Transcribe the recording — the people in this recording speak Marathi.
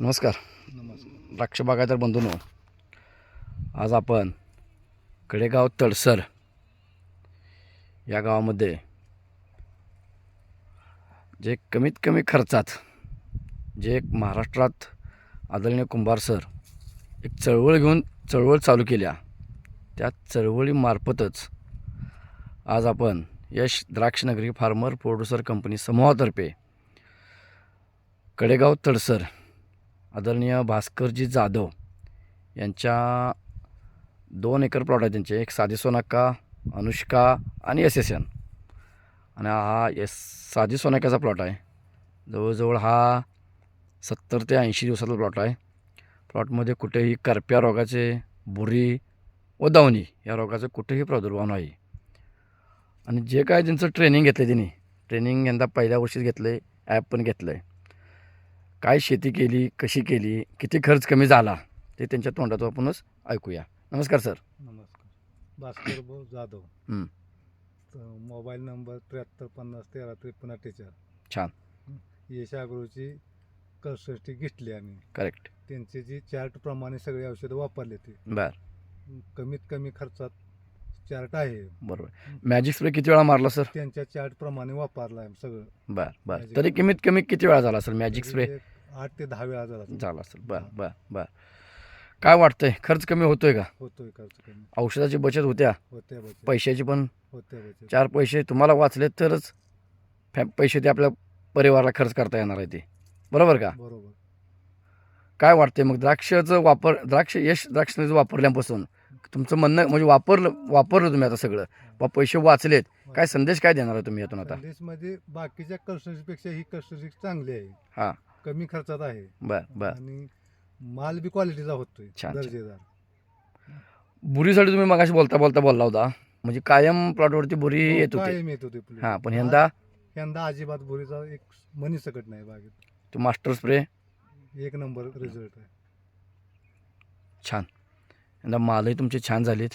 नमस्कार. द्राक्ष बागायतर बंधूंनो आज आपण कडेगाव तडसर या गावामध्ये जे कमीत कमी खर्चात जे एक महाराष्ट्रात आदरणीय कुंभार सर एक चळवळ घेऊन चळवळ चालू केल्या त्या चळवळीमार्फतच आज आपण Yash Drakshanagari farmer producer company समूहातर्फे Kadegaon Tadsar आदरणीय भास्करजी जाधव यांच्या दोन एकर प्लॉट आहे त्यांचे. एक साधी सोनाका अनुष्का आणि एस एस एन. आणि हा एस साधी सोनाकाचा प्लॉट आहे. जवळजवळ हा सत्तर ते ऐंशी दिवसाचा प्लॉट आहे. प्लॉटमध्ये कुठेही करप्या रोगाचे बुरी व दावणी या रोगाचं कुठेही प्रादुर्भाव नाही. आणि जे काय त्यांचं ट्रेनिंग घेतलं त्यांनी ट्रेनिंग यंदा पहिल्या वर्षीच घेतलं आहे ॲप पण घेतलं आहे काय शेती केली कशी केली किती खर्च कमी झाला ते त्यांच्या तोंडातून आपणच ऐकूया. नमस्कार सर. नमस्कार. भास्कर भाऊ जाधव. हं. मोबाईल नंबर त्र्याहत्तर पन्नास तेरा त्रेपन्न अठ्ठेचाळीस. छान. यश अग्रोची कसष्टी घेतली आम्ही. करेक्ट त्यांचे जी चार्ट प्रमाणे सगळे औषधं वापरले ते. बर. कमीत कमी खर्चात चार्ट आहे. बरोबर. मॅजिक स्प्रे किती वेळा मारला सर? त्यांच्या चार्ट प्रमाणे वापरला आहे सगळं. बर बर. तरी कमीत कमी किती वेळा झाला सर मॅजिक स्प्रे तरी एक आठ ते दहा वेळा झाला असेल. बर बर बर. काय वाटतंय? खर्च कमी होतोय का? होतोय खर्च कमी. औषधाची बचत होत्या. होत्या बचत पैशाची पण. होत्या बचत चार पैसे तुम्हाला वाचले तरच फॅ पैसे ते आपल्या परिवाराला खर्च करता येणार आहे ते. बरोबर का? बरोबर. काय वाटतंय मग? द्राक्षाचं वापर द्राक्ष यश द्राक्षाचं वापरल्यापासून तुमचं म्हणणं म्हणजे वापरलं वापरलं तुम्ही आता सगळं. बा पैसे वाचलेत. काय संदेश काय देणार आहे तुम्ही यातून आता? मध्ये बाकीच्या पेक्षा ही कसष्टी चांगली आहे. हां. कमी खर्चात आहे. बर बर. आणि माल बी क्वालिटीचा होतोय छान, छान. दर्जेदार. बुरीसाठी तुम्ही मगाशी बोलता बोलता बोलला होता. म्हणजे कायम प्लॉटवरती बुरी हो, येत होते. कायम येत होते फुले. हां पण यंदा? यंदा अजिबात बोरीचा एक मनी सकट नाही बागेत. तो मास्टर स्प्रे एक नंबर रिझल्ट आहे. छान. यंदा मालही तुमचे छान झालेत.